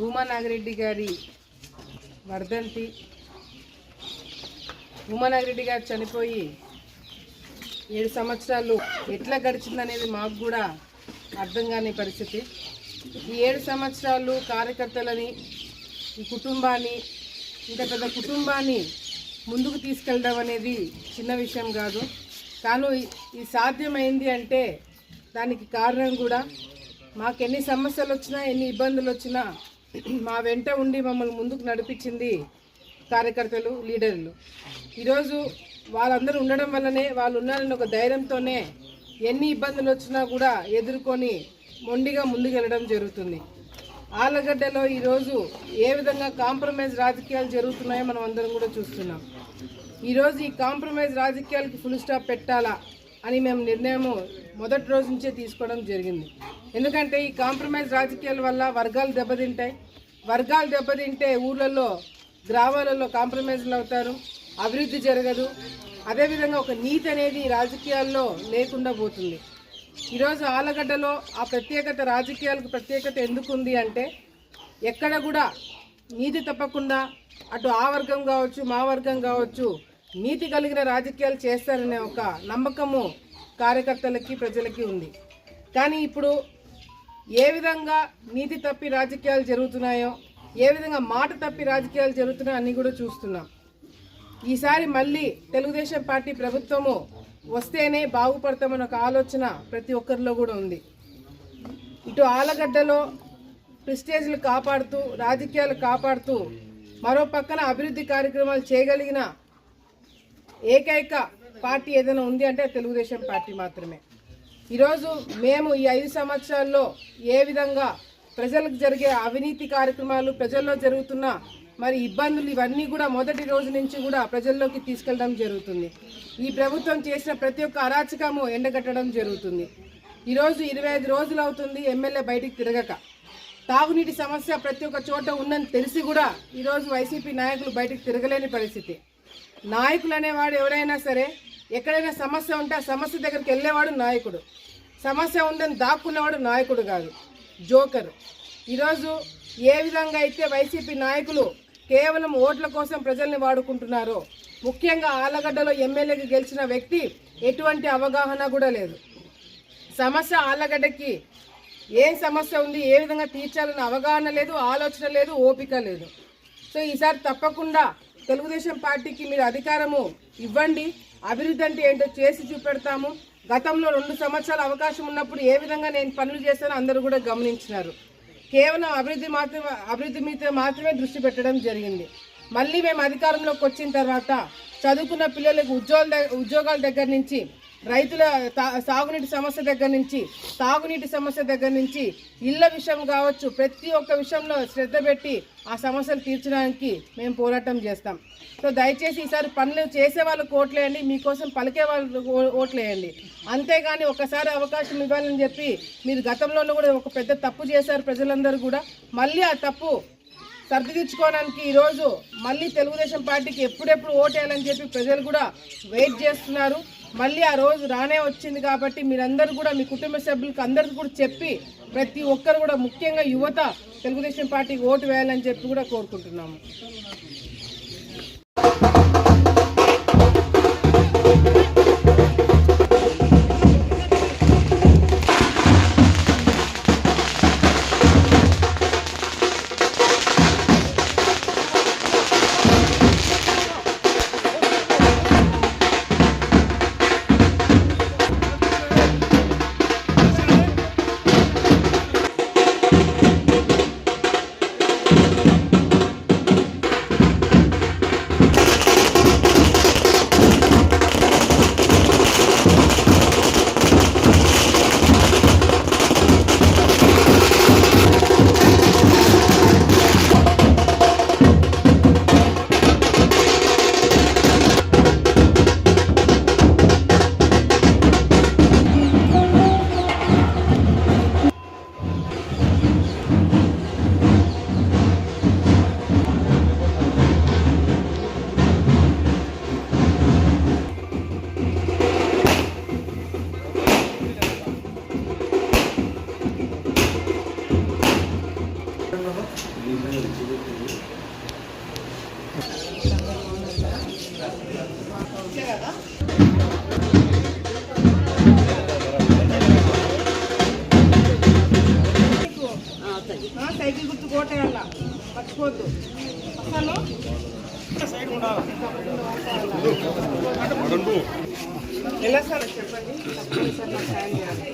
భూమా నాగిరెడ్డి గారి వర్ధంతి. భూమా నాగిరెడ్డి గారు చనిపోయి ఏడు సంవత్సరాలు ఎట్లా గడిచిందనేది మాకు కూడా అర్థం కాని పరిస్థితి. ఈ ఏడు సంవత్సరాలు కార్యకర్తలని ఈ కుటుంబాన్ని ఇంత పెద్ద కుటుంబాన్ని ముందుకు తీసుకెళ్ళడం అనేది చిన్న విషయం కాదు. కానీ ఇది సాధ్యమైంది అంటే దానికి కారణం కూడా మాకు ఎన్ని సమస్యలు వచ్చినా ఎన్ని ఇబ్బందులు వచ్చినా మా వెంట ఉండి మమ్మల్ని ముందుకు నడిపించింది కార్యకర్తలు లీడర్లు. ఈరోజు వాళ్ళందరూ ఉండడం వల్లనే వాళ్ళు ఉన్నారని ఒక ధైర్యంతోనే ఎన్ని ఇబ్బందులు వచ్చినా కూడా ఎదుర్కొని మొండిగా ముందుకెళ్ళడం జరుగుతుంది. ఆలగడ్డలో ఈరోజు ఏ విధంగా కాంప్రమైజ్ రాజకీయాలు జరుగుతున్నాయో మనం అందరం కూడా చూస్తున్నాం. ఈరోజు ఈ కాంప్రమైజ్ రాజకీయాలకి ఫుల్ స్టాప్ పెట్టాలా అని మేము నిర్ణయం మొదటి రోజు నుంచే తీసుకోవడం జరిగింది. ఎందుకంటే ఈ కాంప్రమైజ్ రాజకీయాల వల్ల వర్గాలు దెబ్బతింటాయి వర్గాలు దెబ్బతింటే ఊళ్ళల్లో గ్రామాలలో కాంప్రమైజ్లు అవుతారు అభివృద్ధి జరగదు. అదేవిధంగా ఒక నీతి అనేది రాజకీయాల్లో లేకుండా పోతుంది. ఈరోజు ఆలగడ్డలో ఆ ప్రత్యేకత రాజకీయాలకు ప్రత్యేకత ఎందుకు ఉంది అంటే ఎక్కడ కూడా నీతి తప్పకుండా అటు ఆ వర్గం కావచ్చు మా వర్గం కావచ్చు నీతి కలిగిన రాజకీయాలు చేస్తారనే ఒక నమ్మకము కార్యకర్తలకి ప్రజలకి ఉంది. కానీ ఇప్పుడు ఏ విధంగా నీతి తప్పి రాజకీయాలు జరుగుతున్నాయో ఏ విధంగా మాట తప్పి రాజకీయాలు జరుగుతున్నాయో అన్నీ కూడా చూస్తున్నాం. ఈసారి మళ్ళీ తెలుగుదేశం పార్టీ ప్రభుత్వము వస్తేనే బాగుపడతామని ఒక ఆలోచన ప్రతి ఒక్కరిలో కూడా ఉంది. ఇటు ఆలగడ్డలో ప్రిస్టేజ్లు కాపాడుతూ రాజకీయాలు కాపాడుతూ మరో పక్కన అభివృద్ధి కార్యక్రమాలు చేయగలిగిన ఏకైక పార్టీ ఏదైనా ఉంది అంటే తెలుగుదేశం పార్టీ మాత్రమే. ఈరోజు మేము ఈ ఐదు సంవత్సరాల్లో ఏ విధంగా ప్రజలకు జరిగే అవినీతి కార్యక్రమాలు ప్రజల్లో జరుగుతున్న మరి ఇబ్బందులు ఇవన్నీ కూడా మొదటి రోజు నుంచి కూడా ప్రజల్లోకి తీసుకెళ్ళడం జరుగుతుంది. ఈ ప్రభుత్వం చేసిన ప్రతి ఒక్క అరాచకము ఎండగట్టడం జరుగుతుంది. ఈరోజు ఇరవై ఐదు రోజులు అవుతుంది ఎమ్మెల్యే బయటికి తిరగక. తాగునీటి సమస్య ప్రతి ఒక్క చోట ఉందని తెలిసి కూడా ఈరోజు వైసీపీ నాయకులు బయటికి తిరగలేని పరిస్థితి. నాయకులు అనేవాడు ఎవరైనా సరే ఎక్కడైనా సమస్య ఉంటే ఆ సమస్య దగ్గరికి వెళ్ళేవాడు నాయకుడు. సమస్య ఉందని దాక్కున్నవాడు నాయకుడు కాదు. జోకర్. ఈరోజు ఏ విధంగా అయితే వైసీపీ నాయకులు కేవలం ఓట్ల కోసం ప్రజల్ని వాడుకుంటున్నారో ముఖ్యంగా ఆలగడ్డలో ఎమ్మెల్యేకి గెలిచిన వ్యక్తి ఎటువంటి అవగాహన కూడా లేదు. సమస్య ఆలగడ్డకి ఏం సమస్య ఉంది ఏ విధంగా తీర్చాలన్న అవగాహన లేదు ఆలోచన లేదు ఓపిక లేదు. సో ఈసారి తప్పకుండా తెలుగుదేశం పార్టీకి మీరు అధికారము ఇవ్వండి. అభివృద్ధి అంటే ఏంటో చేసి చూపెడతాము. గతంలో రెండు సంవత్సరాల అవకాశం ఉన్నప్పుడు ఏ విధంగా నేను పనులు చేశానో అందరూ కూడా గమనించినారు. కేవలం అభివృద్ధి మాత్రమే అభివృద్ధి మీద మాత్రమే దృష్టి పెట్టడం జరిగింది. మళ్ళీ మేము అధికారంలోకి వచ్చిన తర్వాత చదువుకున్న పిల్లలకు ఉద్యోగాల ఉద్యోగాల దగ్గర నుంచి రైతుల తా- సాగునీటి సమస్య దగ్గర నుంచి తాగునీటి సమస్య దగ్గర నుంచి ఇళ్ళ విషయం కావచ్చు ప్రతి ఒక్క విషయంలో శ్రద్ధ పెట్టి ఆ సమస్యలు తీర్చడానికి మేము పోరాటం చేస్తాం. సో దయచేసి ఈసారి పనులు చేసే వాళ్ళకు ఓట్లేయండి మీకోసం పలికే వాళ్ళు ఓ- ఓట్లేయండి. అంతేగాని ఒకసారి అవకాశం ఇవ్వాలని చెప్పి మీరు గతంలోనూ కూడా ఒక పెద్ద తప్పు చేశారు ప్రజలందరూ కూడా. మళ్ళీ ఆ తప్పు సర్దిదిద్దుకోవడానికి ఈరోజు మళ్ళీ తెలుగుదేశం పార్టీకి ఎప్పుడెప్పుడు ఓటేయాలని చెప్పి ప్రజలు కూడా వెయిట్ చేస్తున్నారు. మళ్ళీ ఆ రోజు రానే వచ్చింది కాబట్టి మీరందరూ కూడా మీ కుటుంబ సభ్యులకు అందరికీ కూడా చెప్పి ప్రతి ఒక్కరు కూడా ముఖ్యంగా యువత తెలుగుదేశం పార్టీకి ఓటు వేయాలని చెప్పి కూడా కోరుకుంటున్నాము. ఎలా సార్? చెప్పండి. తప్పకుండా సార్ నాకు సాయం చేయాలి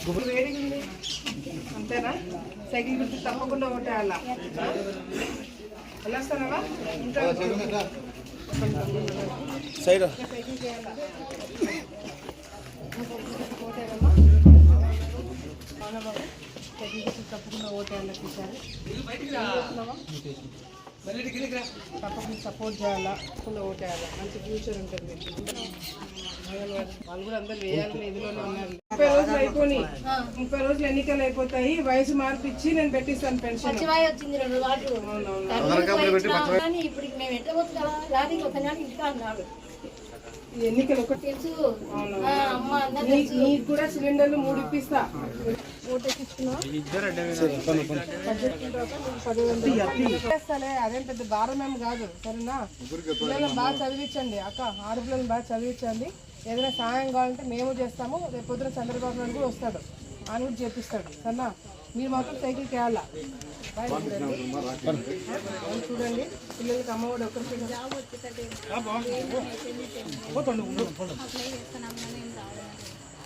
ఇప్పుడు వేడిగా ఉంది అంతేనా? సైకిల్ గుర్తు తప్పకుండా ఓటేయాల? ఎలా వస్తానవా ఇంకా సైడ్ సైకిల్ చేయాలా తప్పకుండా ఓటేయాలి ఈసారి తప్పకుండా సపోర్ట్ చేయాలా? తప్పకుండా ఓటేయాలా మంచి ఫ్యూచర్ ఉంటుంది వాళ్ళు కూడా అందరు వేయాలని ఇదిలోనే ఉన్నారు. ముప్పై రోజులు అయిపోయి ముప్పై రోజులు ఎన్నికలు అయిపోతాయి. వయసు మార్పు ఇచ్చి నేను పెట్టిస్తాను పెన్షన్ పచ్చివాయి వచ్చింది రెండు వాటి కానీ ఇప్పుడు మేము ఎట్లా ఈ ఎన్నికలు ఒకటి తెలుసు. నీకు కూడా సిలిండర్లు మూడు ఇప్పిస్తా. చేస్తాలే అదేం పెద్ద భారం ఏం కాదు సరేనా? పిల్లలను బాగా చదివించండి అక్క. ఆడపిల్లలను బాగా చదివించండి. ఏదైనా సహాయం కావాలంటే మేము చేస్తాము రేపు పొద్దున చంద్రబాబు నాయుడు కూడా వస్తాడు. ఆయన కూడా చేపిస్తాడు సరేనా? మీరు మాత్రం సైకిల్ బాయ్ చూడండి అవును చూడండి. పిల్లలకి అమ్మఒడి ఒక్కరికి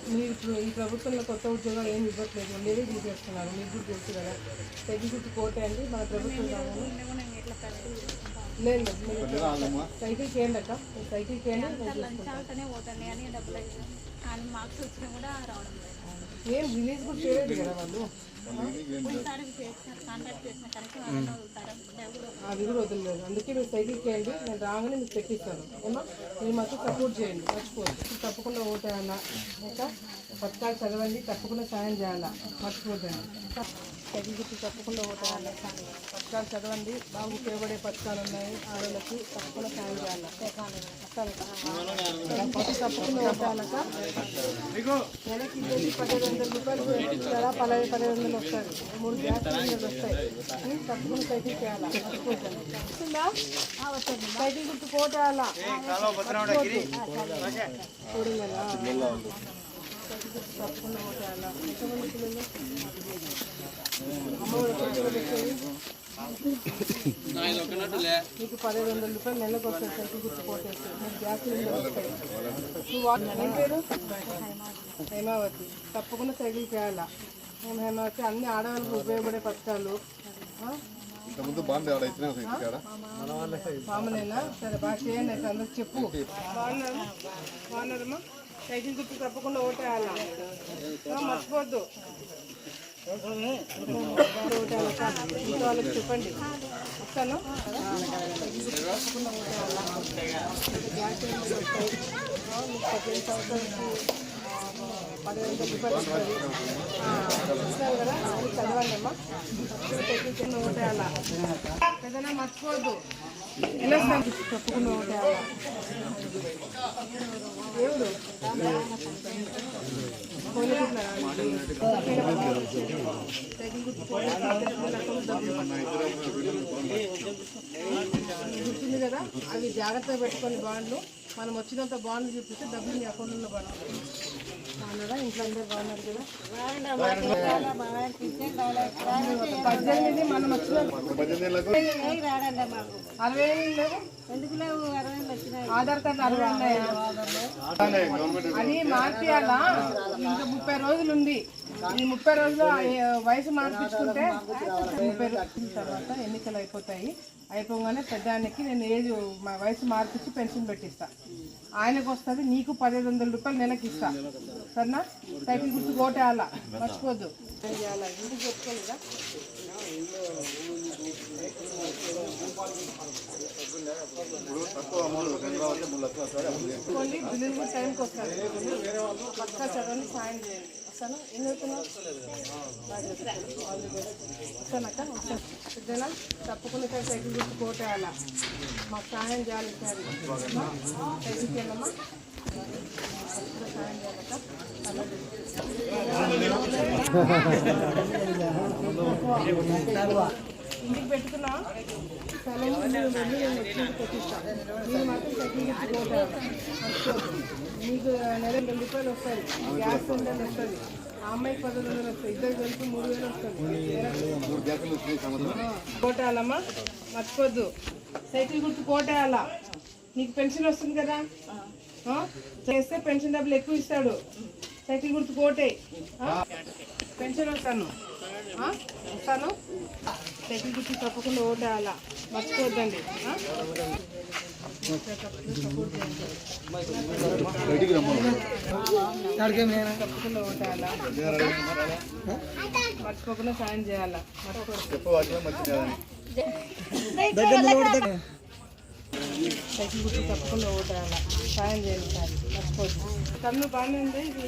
మీరు ఇప్పుడు ఈ ప్రభుత్వంలో కొత్త ఉద్యోగాలు ఏమి ఇవ్వట్లేదు. ఉండేవి తీసేస్తున్నారు. మీకు కూడా తెలుసు కదా. చుట్టూ కోటే అండి. మన ప్రభుత్వం కావాలి లేదు మీరు సైకిల్ చేయండి అక్క. మీరు సైకిల్ చేయండి. ఏం రిలీజ్ కూడా చేయలేదు కదా వాళ్ళు. అది కూడా అందుకే మీరు సైకిల్ చేయండి నేను రాగానే మీకు పెట్టిస్తాను. ఏమో మీరు మాకు సపోర్ట్ చేయండి. మర్చిపోవద్దు. తప్పకుండా ఓటేయాలా? ఇంకా పథకాలు చదవండి. తప్పకుండా సాయం చేయాలా? మర్చిపోద్దండి. సైకిల్ గుర్తు తప్పకుండా ఓటేయాలా? పథకాలు చదవండి. బాగా ఉపయోగపడే పథకాలు ఉన్నాయి. ఆడవాళ్ళకి తప్పకుండా సాయం చేయాలా? తప్పకుండా ఓటేయాలక? నెలకి పదిహేను వందల రూపాయలు పదహైదు పదిహేను వందల వస్తుంది మూడు గ్యాస్ సిలిండర్లు వస్తాయి తప్పకుండా సైకిల్ చేయాలా సైకిల్ గుర్తు కోటేయాలా తప్పకుండా ఎంతమంది పిల్లలు అమ్మఒడి ఖర్చులు మీకు పదిహేను వందల రూపాయలు నెలకు వస్తాయి సైకిల్ గుర్తు కోటేస్తే మీకు గ్యాస్ సిలిండర్ వస్తాయి పేరు హేమావతి తప్పకుండా సైకిల్ చేయాలా మేము హేమావతి అన్ని ఆడవాళ్ళకి ఉపయోగపడే పథకాలు. ఆ? ఇంతకుముందు బాగుంది ఆడ ఇచ్చిన ఇక్కడ మామూలేనా? సరే బాగా చేయండి అయితే అందరికి చెప్పు. బాగున్నారు బాగున్నారమ్మా? సైకిల్ గుర్తు తప్పకుండా ఓటేయాలా? ఓటేయాలక్క ఇంట్లో వాళ్ళకి చెప్పండి. వస్తాను. తప్పకుండా ఓటేయాలా గ్యాస్ పదిహేను వందల రూపాయలు వస్తుంది ఆ, కదా అది చదవండి అమ్మా సైకిల్ కింద ఓటేయాలా ఏదైనా మర్చిపోవద్దు ఎలా సార్ దేవుడు గుర్తుంది కదా అవి జాగ్రత్తగా పెట్టుకొని బాండ్లు మనం వచ్చినంత బాండ్లు చూపిస్తే డబ్బులు మీ అకౌంట్లో పడుతుంది బాగున్నారా? ఇంట్లో అందరూ బాగున్నారు కదా? పద్దెనిమిది మనం వచ్చిన అరవై ఆధార్ కార్డు అరవై ఉన్నాయా. గవర్నమెంట్ అది మార్పియాలా ఇంకా ముప్పై రోజులు ఉంది ఈ ముప్పై రోజులు వయసు మార్పించుకుంటే ముప్పై రోజుల తర్వాత ఎన్నికలు అయిపోతాయి. అయిపోగానే పెద్దానికి నేను ఏజ్ మా వయసు మార్పించి పెన్షన్ పెట్టిస్తా. ఆయనకు వస్తుంది నీకు పదిహేను వందల రూపాయలు నెలకి ఇస్తా. సరేనా? సైకిల్ గుర్తు కోటేయాలా? మర్చిపోద్దు. ఏం చేయాలా చెప్పుకోలేదా ఇప్పుడు తక్కువ అమౌంట్ చంద్రబాబు అయితే మూడు లక్షలు చేస్తాం. కొన్ని బిల్లులు కూడా టైంకి వస్తాయి పక్కా చదవండి సాయం చేయండి. వస్తాను? ఏం వస్తానక్క వస్తాను. తప్పకుండా సార్ సైకిల్ గుర్తు కోటేయాలా మాకు సహాయం చేయాలి సార్ సైకిల్ చేయాలమ్మా తప్పకుండా సహాయం చేయాలక్క. ఇంటికి పెట్టుకున్నా? పెట్టిస్తాను మీరు మాత్రం సైకిల్ గుర్తు కోటేయాలి మర్చిపోద్దు. మీకు నెల రెండు రూపాయలు వస్తుంది గ్యాస్ సిలిండర్ వస్తుంది. ఆ అమ్మాయికి పదకొండు వందలు వస్తాయి. ఇద్దరు కలిపి మూడు వేలు వస్తుంది. కోటాలమ్మా మర్చిపోద్దు. సైకిల్ గుర్తు కోటేయాల నీకు పెన్షన్ వస్తుంది కదా? ఆ? చేస్తే పెన్షన్ డబ్బులు ఎక్కువ ఇస్తాడు. సైకిల్ గుర్తు కోటే పెన్షన్ వస్తాను? వస్తాను. సైకిల్ గుర్తు తప్పకుండా ఓటేయాల మర్చిపోద్దండి. ఆ? బయటికి రమ్మను. తప్పకుండా ఓటేయాల మర్చిపోకుండా సాయం చేయాలా. సైకిల్ గుర్తు తప్పకుండా సాయం చేయాలి సార్. మర్చిపోద్దు. కన్ను బాగానే ఉంది. ఇది